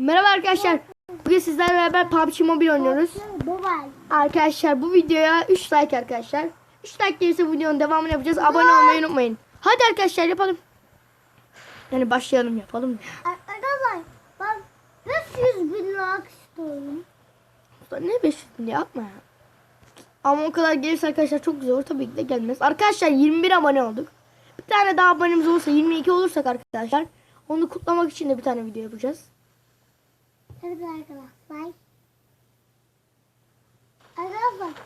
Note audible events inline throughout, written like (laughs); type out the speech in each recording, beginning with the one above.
Merhaba arkadaşlar. Bugün sizlerle beraber PUBG Mobile oynuyoruz. Arkadaşlar bu videoya 3 like arkadaşlar. 3 like gelirse bu videonun devamını yapacağız. Abone olmayı unutmayın. Hadi arkadaşlar yapalım. Yani başlayalım yapalım. Arkadaşlar ben 500 bin like istiyorum. Ne 500 bin ya yapma ya. Ama o kadar gelirse arkadaşlar çok olur. Tabii ki de gelmez. Arkadaşlar 21 abone olduk. Bir tane daha abonemiz olursa 22 olursak arkadaşlar. Onu kutlamak için de bir tane video yapacağız. Evet arkadaşlar. Arkadaşlar.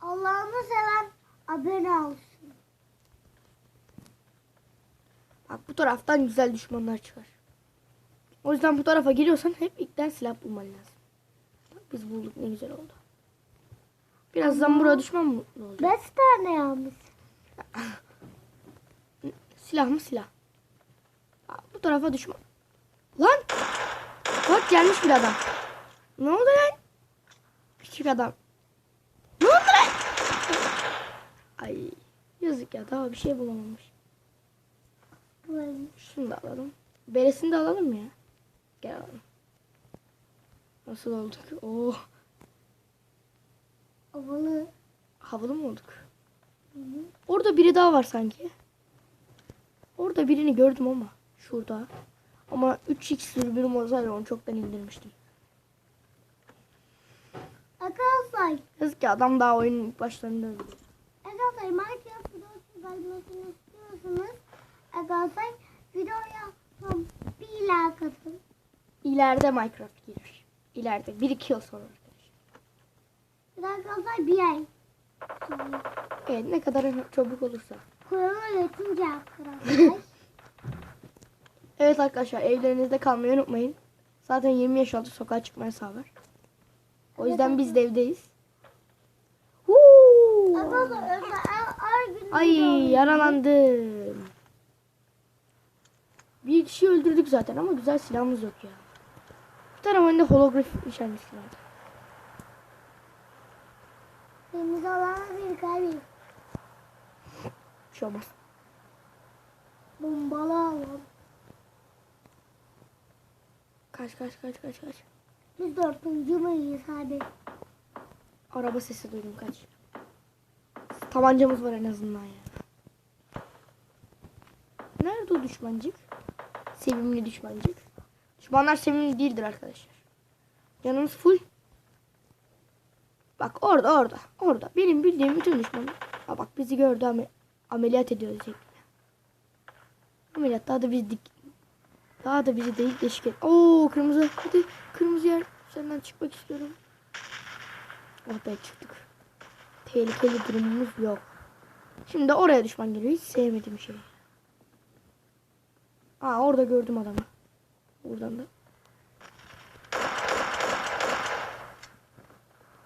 Allah'ını seven abone olsun. Bak bu taraftan güzel düşmanlar çıkar. O yüzden bu tarafa geliyorsan hep ilkten silah bulman lazım. Bak biz bulduk ne güzel oldu. Birazdan buraya düşman mı olacak? 5 tane yapmış. (laughs) Silah mı silah? Bu tarafa düşman. Lan! Bak gelmiş bir adam. Ne oldu lan? Küçük adam. Ne oldu lan? Ay yazık ya daha bir şey bulamamış. Şunu da alalım. Beresini de alalım mı ya? Gel alalım. Nasıl olduk? Oh, Havalı. havalı mı olduk? Orada biri daha var sanki. Orada birini gördüm ama. Şurada. Ama 3x dürbünüm olsaydı onu çoktan indirmiştim. Arkadaşlar. Yazık ki adam daha oyunun ilk başlarında öldü. Arkadaşlar Minecraft videosu gelmesini istiyorsanız arkadaşlar videoya tam bir like atın. İleride Minecraft gelir. İleride. 1-2 yıl sonra arkadaşlar. Arkadaşlar bir ay. Evet ne kadar çabuk olursa. Korona öğretince arkadaşlar. (laughs) Evet arkadaşlar evlerinizde kalmayı unutmayın. Zaten 20 yaş altı sokağa çıkma yasağı var. O yüzden biz de evdeyiz. Huu! Ay yaralandım. Bir kişi öldürdük zaten ama güzel silahımız yok ya. Bir tane oyunda holograf nişancısı vardı. Temiz olan bir kalbi. Bir şey olmaz. Bombalı alalım. Kaç kaç kaç kaç kaç. Biz dördüncü müyüz abi? Araba sesi duydum kaç. Tabancamız var en azından ya. Nerede o düşmancık? Sevimli düşmancık. Düşmanlar sevimli değildir arkadaşlar. Yanımız full. Bak orada orada. Orada. Benim bildiğim bütün düşmanlar. Ha bak bizi gördü ama ameliyat ediyoruz şeklinde. Ameliyat daha da bizi dik. Daha da bizi değil deşik et. Oo kırmızı. Hadi kırmızı yer. Senden çıkmak istiyorum. Oh be çıktık. Tehlikeli durumumuz yok. Şimdi oraya düşman geliyor. Hiç sevmediğim şey. Aa orada gördüm adamı. Buradan da.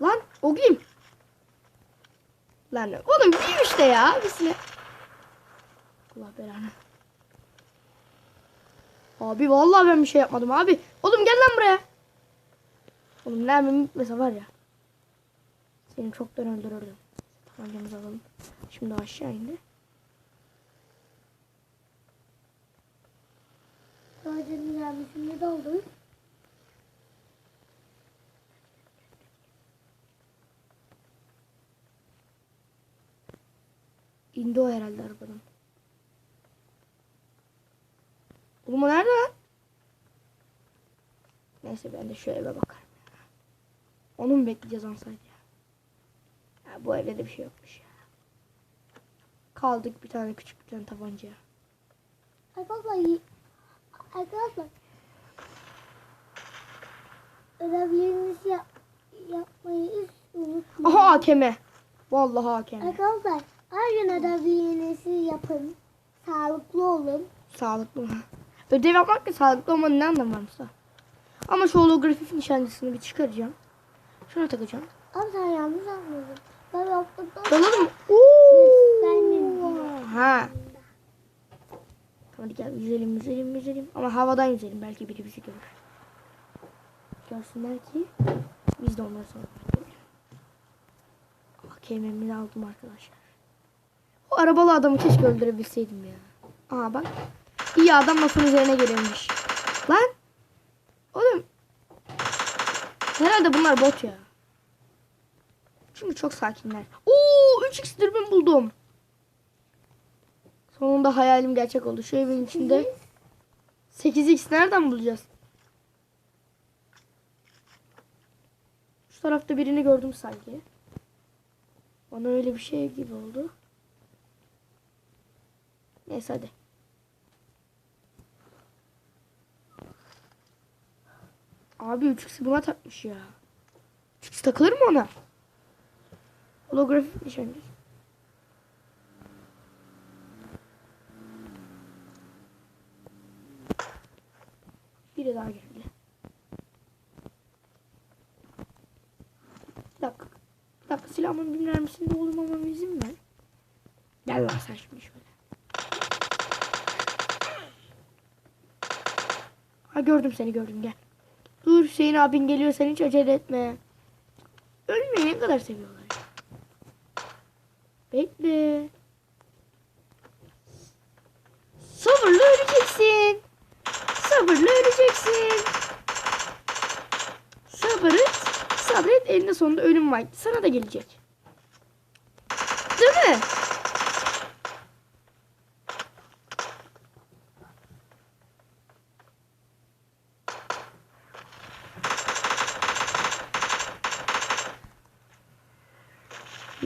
Lan o kim? Lan oğlum kim işte ya? Bismillah. Allah belanı. Abi vallahi ben bir şey yapmadım abi. Oğlum gel lan buraya. Oğlum nereden bitmese var ya. Seni çoktan öldürürdüm. Tabancamızı alalım. Şimdi aşağı indi. Dördüncü gelmişim. Ne oldu? İndi o herhalde arabadan. Oğlum o nerede lan? Neyse ben de şu eve bakarım. Onu mu bekleyeceğiz ansaydı ya? ya? Bu evde de bir şey yokmuş ya. Kaldık bir tane küçük bir tane tabancaya. Arkadaşlar Arkadaşlar Ödevlerinizi yap, yapmayı hiç unutmayın. Aha hakeme. Vallahi hakeme. Arkadaşlar her gün ödevlerinizi yapın. Sağlıklı olun. Sağlıklı mı? Ödev yapmak da sağlıklı olmanın ne anlamı var Mustafa? Ama şu holografik nişancısını bir çıkaracağım. Şuna takacağım. Ama sen yanlış anladın. Ben yaptıktan Dalalım mı? Göstermem Oo! Ha. Hadi gel yüzelim yüzelim yüzelim. Ama havadan yüzelim. Belki biri bizi görür. Görsünler ki biz de onları sonra. KM'mi aldım arkadaşlar. O arabalı adamı keşke öldürebilseydim ya. Aa bak. İyi adam lafın üzerine geliyormuş. Lan Oğlum. Herhalde bunlar bot ya. Çünkü çok sakinler. Oo 3x dürbün buldum. Sonunda hayalim gerçek oldu. Şu evin içinde 8x nereden bulacağız? Şu tarafta birini gördüm sanki. Bana öyle bir şey gibi oldu. Neyse hadi. Abi 3x buna takmış ya. 3x takılır mı ona? Holografik nişancı. Biri daha geldi. Bir dakika. Bir dakika silahımın bir mermisinde olmamama izin ver. Gel lan sen şimdi şöyle. Ha gördüm seni gördüm gel. Dur Hüseyin abin geliyor sen hiç acele etme. Ölmeyi ne kadar seviyorlar. Bekle. Sabırlı öleceksin. Sabırlı öleceksin. Sabret. Sabret elinde sonunda ölüm vakti sana da gelecek. Değil mi?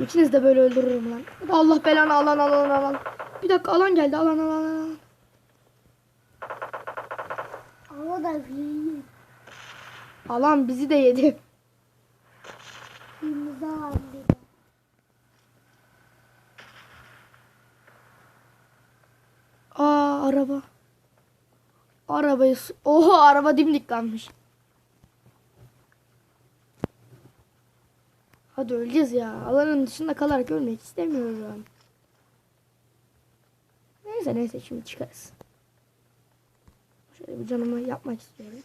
İkiniz de böyle öldürürüm lan. Allah belanı alan alan alan. Bir dakika alan geldi alan alan alan. Ama da büyüğüm. Alan bizi de yedi. Kırmızı var bir de. Aa araba. Arabayı Oha araba dimdik kalmış. Hadi öleceğiz ya. Alanın dışında kalarak ölmek istemiyorum. Neyse neyse şimdi çıkarız. Şöyle bir canımı yapmak istiyorum.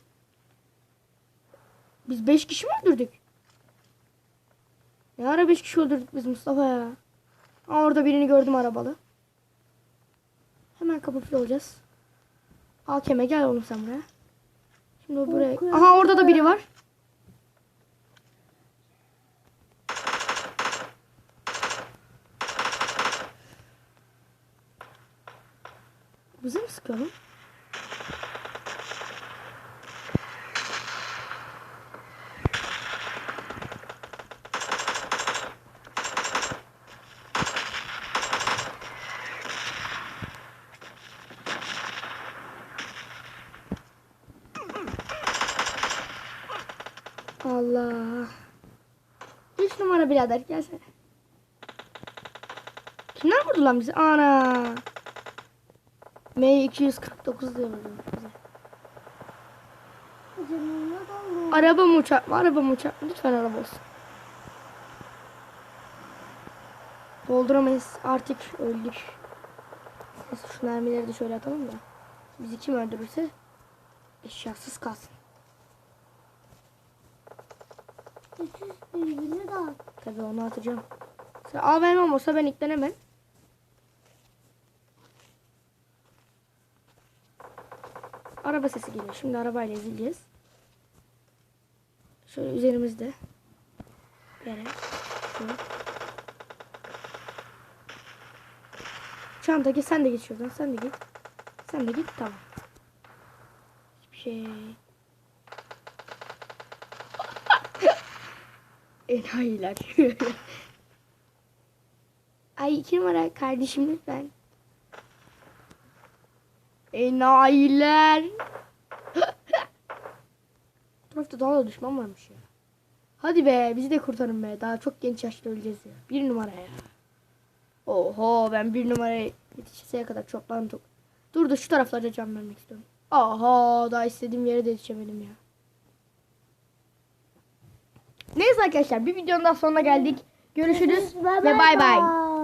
Biz 5 kişi mi öldürdük? Ne ara 5 kişi öldürdük biz Mustafa ya. Aa, orada birini gördüm arabalı. Hemen kapı olacağız. Al keme gel oğlum sen buraya. Şimdi o buraya. Aha orada da biri var. Lan? Allah. Üç numara birader gelsene. Kimler vurdu lan bizi? Ana. M249 diye vurdu bize. Canımda dolu. Araba mı uçak mı? Araba mı uçak mı? Lütfen araba olsun. Dolduramayız. Artık öldük. Neyse şu mermileri de şöyle atalım da. Bizi kim öldürürse eşyasız kalsın. Tabii onu atacağım. Sen AVM olsa ben ilklenemem. Araba sesi geliyor. Şimdi arabayla ezileceğiz. Şöyle üzerimizde. Yere. Şöyle. Çanta sen de git. Sen de git. Sen de git tamam. Hiçbir şey. (laughs) Enayiler. (laughs) Ay iki numara kardeşim lütfen. Enayiler. Tarafta daha da düşman varmış ya. Hadi be bizi de kurtarın be. Daha çok genç yaşta öleceğiz ya. Bir numara ya. Oho ben bir numaraya yetişeseye kadar çoktan çok. Dur da şu taraflarda can vermek istiyorum. Aha daha istediğim yere de yetişemedim ya. Neyse arkadaşlar bir videonun daha sonuna geldik. Görüşürüz ve bay bay.